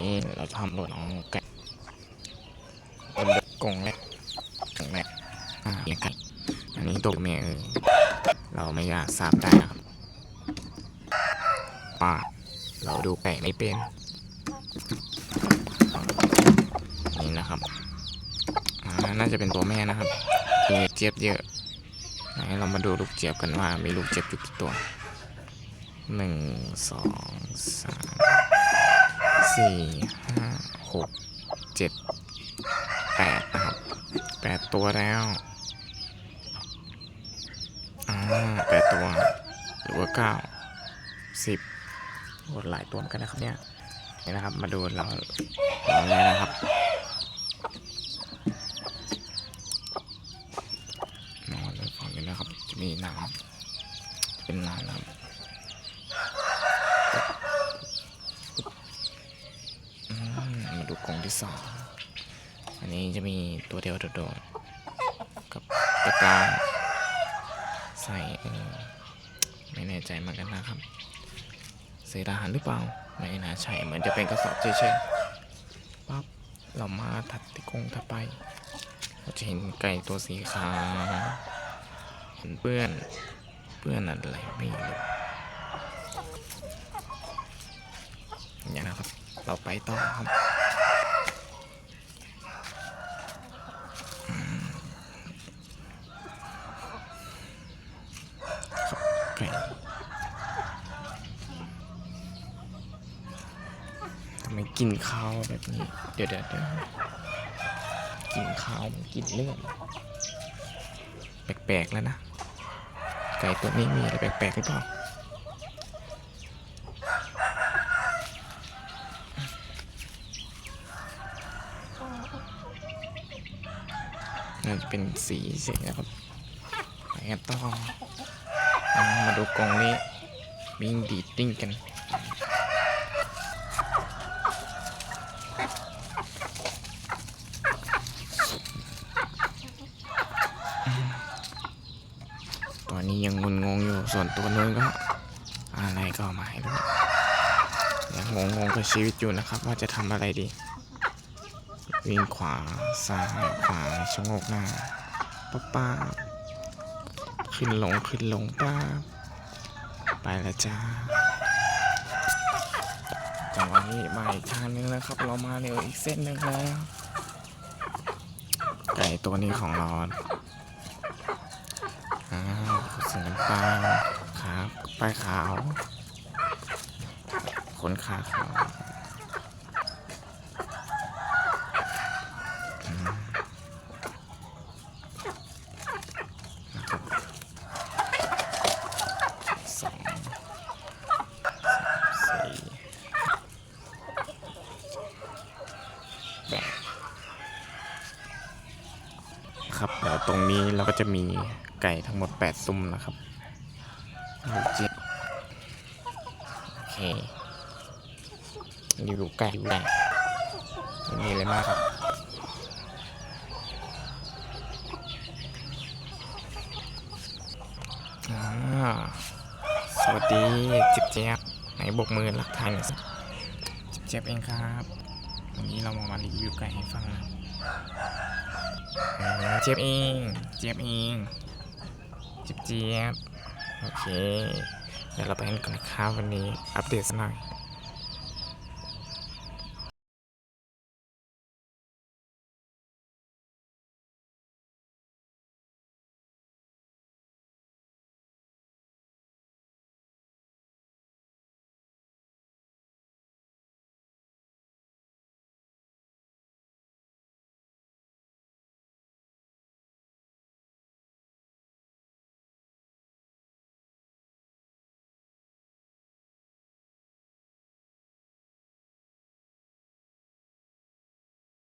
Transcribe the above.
นี่เราทำรถน้องไก่เป็นกงแรกกรงแรกอ่าเลี้ยงไก่อันนี้ตัวเมียเออเราไม่อยากทราบได้นะครับป่าเราดูไก่ไม่เป็น นี่นะครับอ่าน่าจะเป็นตัวแม่นะครับมีเจี๊ยบเยอะไหนเรามาดูลูกเจี๊ยบกันว่ามีลูกเจี๊ยบอยู่กี่ตัวหนึ่งสองสาม สี่ห้าหกเจ็ดแปดนะครับแปดตัวแล้วอ่าแปดตัว หรือว่าเก้าสิบหหลายตัวกันนะครับเนี่ยนี่นะครับมาดูเราเราเนี่ยนะครับ นอนเลยฝั่งนี้นะครับ จะมีน้ำเป็นน้ำนะครับอืมมาดูกรง ที่สองอันนี้จะมีตัวเดียวโดดๆกับตะกร้าใส่เออไม่แน่ใจเหมือนกันนะครับเศษอาหารหรือเปล่า ไม่น่าใช่เหมือนจะเป็นกระสอบเฉยๆปั๊บเรามาถัดที่กรงถัดไปเราจะเห็นไก่ตัวสีขาวเห็นเปื้อนเปื้อนอะไรไม่รู้อย่างนี้นะครับ เราไปต่อครับอืมครับไก่ทำไม กินข้าวแบบนี้ เดี๋ยวเดี๋ยวเดี๋ยวกินข้าวมันกินเลือดแปลกๆแล้วนะ ไก่ตัวนี้มีอะไรแปลกๆหรือเปล่าน่าจะเป็นสีเสียนะครับไปกันต่ออ่ามาดูกรงนี้มิงดีดดิ้งกัน ตอนนี้ยังงุนงงอยู่ส่วนตัวนู้นก็ อะไรก็ไมาให้รู้ยังงงงๆกับชีวิตอยู่นะครับ ว่าจะทำอะไรดี วิ่งขวาซ้ายขวาชะงกหน้าป้าป้าขึ้นลงขึ้นลงป้าไปล้วจ้าจังหวะนี้มาอีกทางนึงแล้วครับ เรามาเร็วอีกเส้นหนึ่งแล้วไก่ตัวนี้ของเรา สีน้ำตาลขาป้ายขาว ขนขาขาวครับสองสามสี่แปดครับเดี๋ยวตรงนี้เราก็จะมี ไก่ทั้งหมด 8 ซุ้มนะครับลูกเจี๊ยบโอเคนี่ดูไก่ดูไก่ไม่มีอะไรมากครับสวัสดีจิบเจี๊ยบไหนบกมือหลักฐานหน่อยสิจิบเจี๊ยบเองครับวันนี้เรามามารีวิวไก่ให้ฟังนะเจี๊ยบเอง เจี๊ยบเอง จี๊ยบเจี๊ยบโอเค เดี๋ยวเราไปกันก่อนนะครับวันนี้อัปเดตสักหน่อย